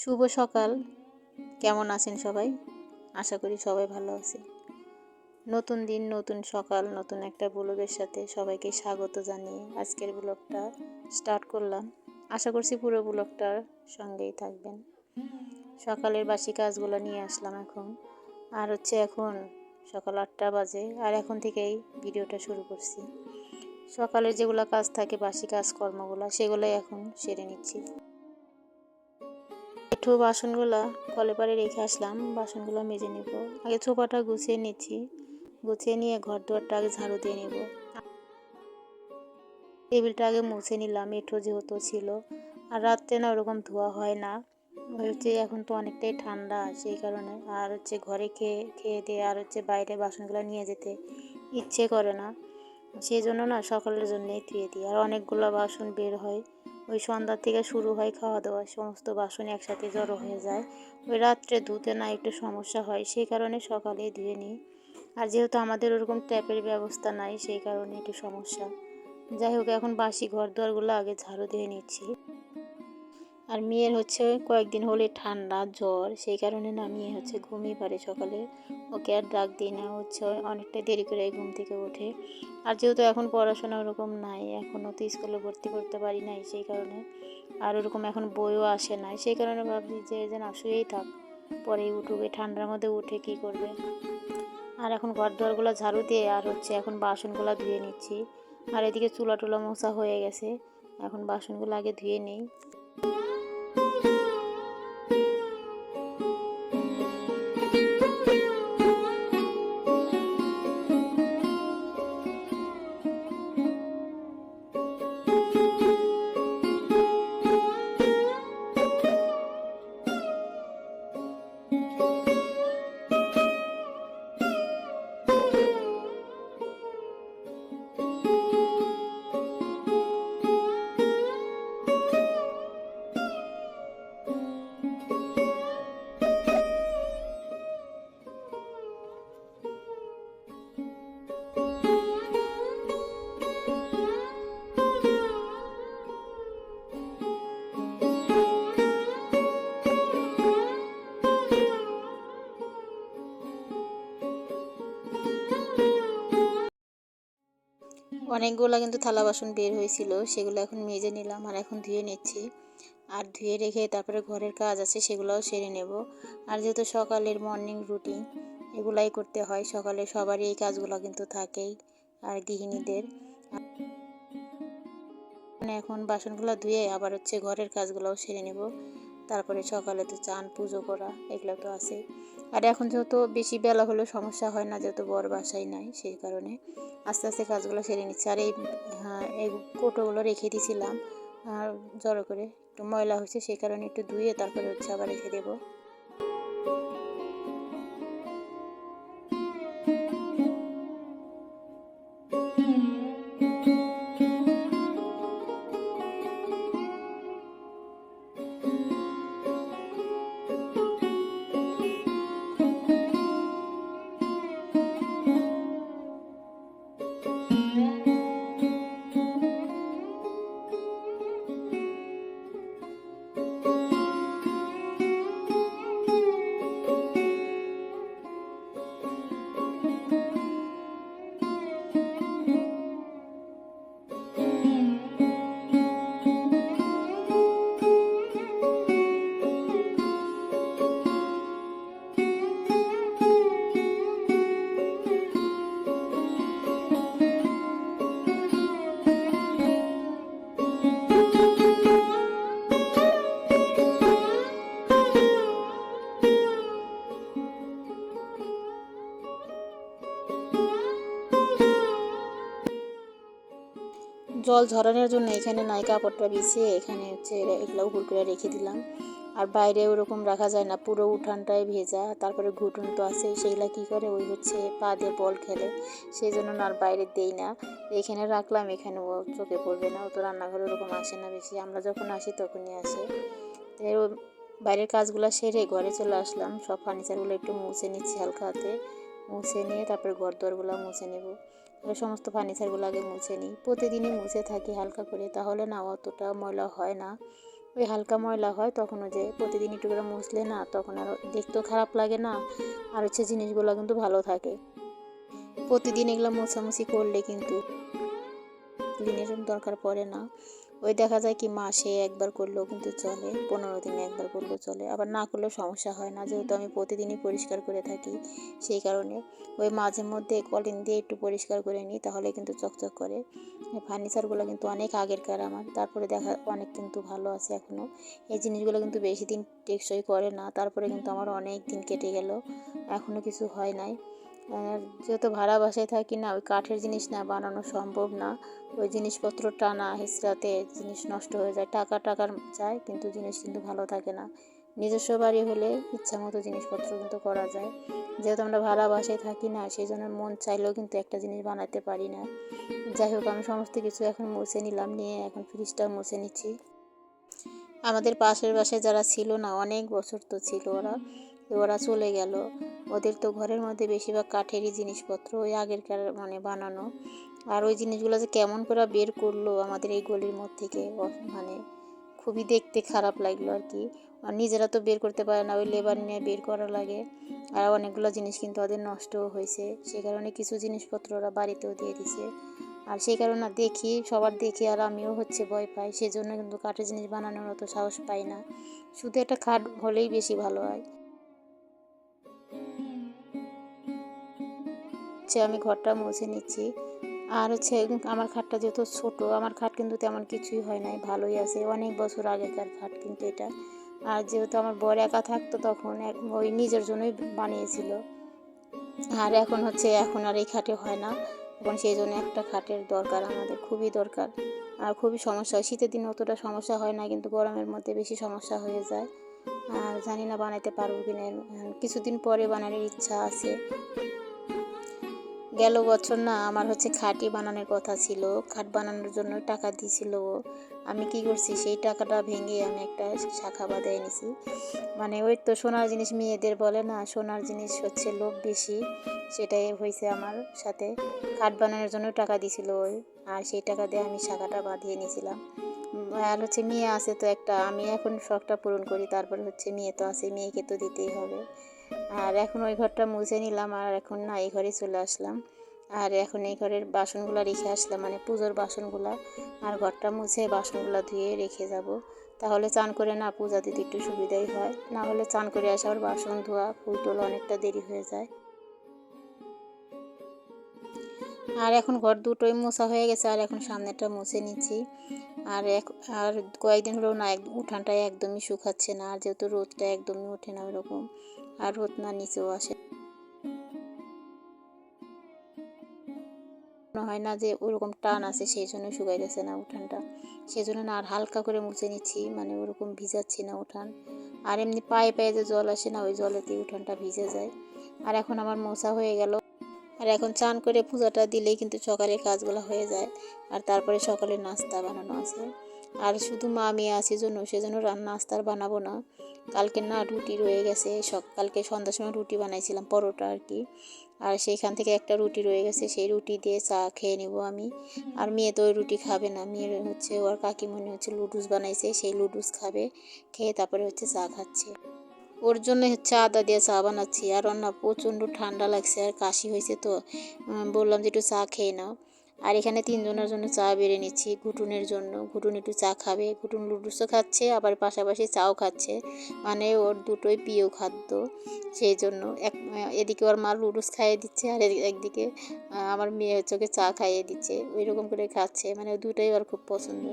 শুভ সকাল। কেমন আছেন সবাই? আশা করি সবাই ভালো আছে। নতুন দিন, নতুন সকাল, নতুন একটা ব্লগের সাথে সবাইকে স্বাগত জানিয়ে আজকের ব্লগটা স্টার্ট করলাম। আশা করছি পুরো ব্লগটার সঙ্গেই থাকবেন। সকালের বাসি কাজগুলো নিয়ে আসলাম এখন। আর হচ্ছে এখন সকাল আটটা বাজে, আর এখন থেকেই ভিডিওটা শুরু করছি। সকালের যেগুলো কাজ থাকে, বাসি কাজকর্মগুলো, সেগুলোই এখন সেরে নিচ্ছি। একটু বাসনগুলো কলে পারে রেখে আসলাম, বাসনগুলো মেজে নেব। আগে চোপাটা গুছিয়ে নিচ্ছি। গুছিয়ে নিয়ে ঘর দুয়ারটা আগে ঝাড়ু দিয়ে নেব। টেবিলটা আগে মুছে নিলাম এঁঠো যেহেতু ছিল। আর রাত্রে না ওরকম ধোয়া হয় না। হচ্ছে এখন তো অনেকটাই ঠান্ডা, সেই কারণে। আর হচ্ছে ঘরে খেয়ে খেয়ে দিয়ে আর হচ্ছে বাইরে বাসনগুলো নিয়ে যেতে ইচ্ছে করে না। সেই জন্য না সকালের জন্যই ধুয়ে দিই। আর অনেকগুলো বাসন বের হয়। ওই সন্ধ্যা থেকে শুরু হয় খাওয়া দাওয়া সমস্ত বাসন একসাথে জড়ো হয়ে যায়। ওই রাত্রে ধুতে না একটু সমস্যা হয়, সেই কারণে সকালে ধুয়ে নিই। আর যেহেতু আমাদের ওরকম ট্যাপের ব্যবস্থা নাই, সেই কারণে একটু সমস্যা। যাই হোক, এখন বাসি ঘর দোয়ারগুলো আগে ঝাড়ু দিয়ে নিচ্ছি। আর মেয়ের হচ্ছে কয়েকদিন হলে ঠান্ডা, জ্বর, সেই কারণে না মেয়ে হচ্ছে ঘুমিয়ে পারে সকালে। ওকে আর ডাক দিই না, হচ্ছে অনেকটা দেরি করে ঘুম থেকে ওঠে। আর যেহেতু এখন পড়াশোনা ওরকম নাই এখনও তো স্কুলে ভর্তি করতে পারি নাই সেই কারণে। আর ওরকম এখন বইও আসে নাই, সেই কারণে ভাবছি যে যেন শুয়েই থাক পরে উঠুবে ঠান্ডার মধ্যে উঠে কি করবে? আর এখন ঘর দুয়ারগুলো ঝাড়ু দিয়ে আর হচ্ছে এখন বাসনগুলো ধুয়ে নিচ্ছি। আর এদিকে চুলা টুলা মশা হয়ে গেছে, এখন বাসনগুলো আগে ধুয়ে নিই। অনেকগুলো কিন্তু থালা বাসন বের হয়েছিল, সেগুলো এখন মেজে নিলাম আর এখন ধুয়ে নিচ্ছি। আর ধুয়ে রেখে তারপরে ঘরের কাজ আছে, সেগুলোও সেরে নেব। আর যেহেতু সকালের মর্নিং রুটিন এগুলাই করতে হয়, সকালে সবারই এই কাজগুলো কিন্তু থাকেই, আর গৃহিণীদের। এখন বাসনগুলো ধুয়ে আবার হচ্ছে ঘরের কাজগুলোও সেরে নেব। তারপরে সকালে তো চান পুজো করা এগুলো তো আছেই আর এখন যেহেতু বেশি বেলা হলেও সমস্যা হয় না যেহেতু বড় বাসাই নাই সেই কারণে আস্তে আস্তে কাজগুলো সেরে নিচ্ছে। আর এই হ্যাঁ, এই কোটোগুলো রেখে দিয়েছিলাম আর জড়ো করে একটু ময়লা হয়েছে সেই কারণে একটু ধুয়ে তারপরে হচ্ছে আবার রেখে দেবো। জল ঝরানোর জন্য এখানে নাই কাপড়টা বিছিয়ে এখানে হচ্ছে এগুলো উপর করে রেখে দিলাম। আর বাইরে ওরকম রাখা যায় না, পুরো উঠানটায় ভেজা, তারপরে ঘুটুন তো আছে, সেইগুলা কী করে? ওই হচ্ছে পা দিয়ে বল খেলে সেই জন্য আর বাইরে দেই না। এখানে রাখলাম, এখানে ও চোখে পড়বে না, ও তো রান্নাঘরে ওরকম আসে না বেশি, আমরা যখন আসি তখনই আসে। বাইরের কাজগুলো সেরে ঘরে চলে আসলাম, সব ফার্নিচারগুলো একটু মুছে নিচ্ছি হালকা হাতে, মুছে নিয়ে তারপরে ঘর দোয়ারগুলো মুছে নেব। সমস্ত ফার্নিচারগুলো আগে মুছে নিই। প্রতিদিনই মুছে থাকি হালকা করে, তাহলে না অতটা ময়লা হয় না। ওই হালকা ময়লা হয় তখন ওই যে প্রতিদিন একটু করে মুছলে না তখন আর দেখতেও খারাপ লাগে না। আর হচ্ছে জিনিসগুলো কিন্তু ভালো থাকে। প্রতিদিন এগুলো মোছামুছি করলে কিন্তু দিনের দরকার পড়ে না। ওই দেখা যায় কি মাসে একবার করলেও কিন্তু চলে, পনেরো দিনে একবার করলেও চলে। আবার না করলেও সমস্যা হয় না, যেহেতু আমি প্রতিদিনই পরিষ্কার করে থাকি, সেই কারণে ওই মাঝে মধ্যে কলিন দিয়ে একটু পরিষ্কার করে নিই, তাহলে কিন্তু চকচক করে। ফার্নিচারগুলো কিন্তু অনেক আগেরকার আমার, তারপরে দেখা অনেক কিন্তু ভালো আছে এখনও এই জিনিসগুলো কিন্তু বেশি দিন টেকসই করে না, তারপরে কিন্তু আমার অনেক দিন কেটে গেল এখনও কিছু হয় নাই। আর যেহেতু ভাড়া বাসায় থাকি না, ওই কাঠের জিনিস না বানানো সম্ভব না। ওই জিনিসপত্র টানা হিসরাতে জিনিস নষ্ট হয়ে যায়। টাকা টাকার যায় কিন্তু জিনিস কিন্তু ভালো থাকে না। নিজস্ব বাড়ি হলে ইচ্ছা মতো জিনিসপত্র কিন্তু করা যায়। যেহেতু আমরা ভাড়া বাসায় থাকি না সেই জন্য মন চাইলেও কিন্তু একটা জিনিস বানাতে পারি না। যাই হোক, আমি সমস্ত কিছু এখন মুছে নিলাম, নিয়ে এখন ফ্রিজটা মুছে নিচ্ছি। আমাদের পাশের বাসায় যারা ছিল না, অনেক বছর তো ছিল ওরা। ওরা চলে গেল। ওদের তো ঘরের মধ্যে বেশিরভাগ কাঠেরই জিনিসপত্র, ওই আগেরকার মানে বানানো। আর ওই জিনিসগুলো যে কেমন করে বের করল আমাদের এই গলির মধ্যে থেকে মানে খুবই দেখতে খারাপ লাগল আর কি। আর নিজেরা তো বের করতে পারে না, ওই লেবার নিয়ে বের করা লাগে। আর অনেকগুলো জিনিস কিন্তু ওদের নষ্টও হয়েছে। সে কারণে কিছু জিনিসপত্র ওরা বাড়িতেও দিয়ে দিছে। আর সেই কারণে দেখি, সবার দেখি আর আমিও হচ্ছে ভয় পাই। সেজন্য কিন্তু কাঠের জিনিস বানানোর অত সাহস পাই না। শুধু একটা খাট হলেই বেশি ভালো হয়। হচ্ছে আমি ঘরটা মুছে নিচ্ছি। আর হচ্ছে আমার খাটটা যেহেতু ছোটো, আমার খাট কিন্তু তেমন কিছুই হয় নাই, ভালোই আছে। অনেক বছর আগেকার খাট কিন্তু এটা। আর যেহেতু আমার বর একা থাকতো তখন ওই নিজের জন্যই বানিয়েছিল। আর এখন হচ্ছে, এখন আর এই খাটে হয় না। এখন সেই জন্য একটা খাটের দরকার আমাদের, খুবই দরকার। আর খুবই সমস্যা হয়। শীতের দিনে অতটা সমস্যা হয় না, কিন্তু গরমের মধ্যে বেশি সমস্যা হয়ে যায়। আর জানি না বানাতে পারব কিনা। কিছুদিন পরে বানানোর ইচ্ছা আছে। গেল বছর না আমার হচ্ছে খাটই বানানোর কথা ছিল। খাট বানানোর জন্য টাকা দিছিল ও। আমি কি করছি, সেই টাকাটা ভেঙে আমি একটা শাখা বাঁধাই নিছি। মানে ওই তো সোনার জিনিস মেয়েদের বলে না, সোনার জিনিস হচ্ছে লোভ বেশি। সেটাই হয়েছে আমার সাথে। খাট বানানোর জন্য টাকা দিছিল ওই আর সেই টাকা দিয়ে আমি শাখাটা বাঁধিয়ে নিয়েছিলাম। আর হচ্ছে মেয়ে আছে তো একটা। আমি এখন শখটা পূরণ করি, তারপরে হচ্ছে মেয়ে তো আছে, মেয়েকে তো দিতেই হবে। আর এখন ওই ঘরটা মুছে নিলাম আর এখন না এই ঘরে চলে আসলাম। আর এখন এই ঘরের বাসনগুলো রেখে আসলাম মানে পুজোর বাসনগুলা। আর ঘরটা মুছে বাসনগুলো ধুয়ে রেখে যাব। তাহলে চান করে না পূজা দিতে একটু সুবিধাই হয়। না হলে চান করে আসার বাসন ধোয়া, ফুল তোলা অনেকটা দেরি হয়ে যায়। আর এখন ঘর দুটোই মোছা হয়ে গেছে, আর এখন সামনেটা মুছে নিচ্ছি। আর এক, আর কয়েকদিন হলো না, এক, উঠানটা একদমই শুকাচ্ছে না, আর যেহেতু রোদটা একদমই ওঠে না ওরকম, আর রোদ না নিচেও আসে। মনে হয় না যে ওরকম টান আছে, সেই জন্য শুকাইতেছে না উঠানটা। সেই জন্য না, আর হালকা করে মুছে নিচ্ছি মানে ওরকম ভিজাচ্ছি না উঠান। আর এমনি পায়ে পায়ে যে জল আসে না, ওই জলেতেই উঠানটা ভিজে যায়। আর এখন আমার মোছা হয়ে গেল আর এখন চান করে পূজাটা দিলেই কিন্তু সকালের কাজগুলো হয়ে যায়। আর তারপরে সকালের নাস্তা বানানো আছে। আর শুধু মা, মেয়ে আছে জন্য, সেজন্য রান্না নাস্তা আর বানাবো না। কালকে না রুটি রয়ে গেছে সকালকে সন্ধ্যার সময় রুটি বানাইছিলাম, পরোটা আর কি। আর সেইখান থেকে একটা রুটি রয়ে গেছে, সেই রুটি দিয়ে চা খেয়ে নেব আমি। আর মেয়ে তো ওই রুটি খাবে না, মেয়ের হচ্ছে, ওর কাকিমণি হচ্ছে লুডুস বানাইছে, সেই লুডুস খাবে, খেয়ে তারপরে হচ্ছে চা খাচ্ছে। ওর জন্য হচ্ছে আদা দিয়ে চা বানাচ্ছি। আর অন্য প্রচণ্ড ঠান্ডা লাগছে, আর কাশি হয়েছে তো বললাম যে একটু চা খেয়ে নাও। আর এখানে তিনজনের জন্য চা বেড়ে নিচ্ছি, ঘুটুনের জন্য। ঘুটুন একটু চা খাবে, ঘুটুন লুডুসও খাচ্ছে, আবার পাশাপাশি চাও খাচ্ছে। মানে ওর দুটোই প্রিয় খাদ্য, সেই জন্য। এক, এদিকে ওর মা লুডুস খাইয়ে দিচ্ছে, আর একদিকে আমার মেয়ে হচ্ছে ওকে চা খাইয়ে দিচ্ছে। ওই রকম করে খাচ্ছে মানে দুটোই ওর খুব পছন্দ।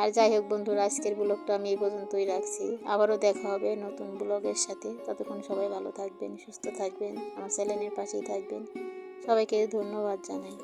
আর যাই হোক বন্ধুরা, আজকের ব্লগটা আমি এই পর্যন্তই রাখছি। আবারও দেখা হবে নতুন ব্লগের সাথে। ততক্ষণ সবাই ভালো থাকবেন, সুস্থ থাকবেন, আমার চ্যানেলের পাশেই থাকবেন। সবাইকে ধন্যবাদ জানাই।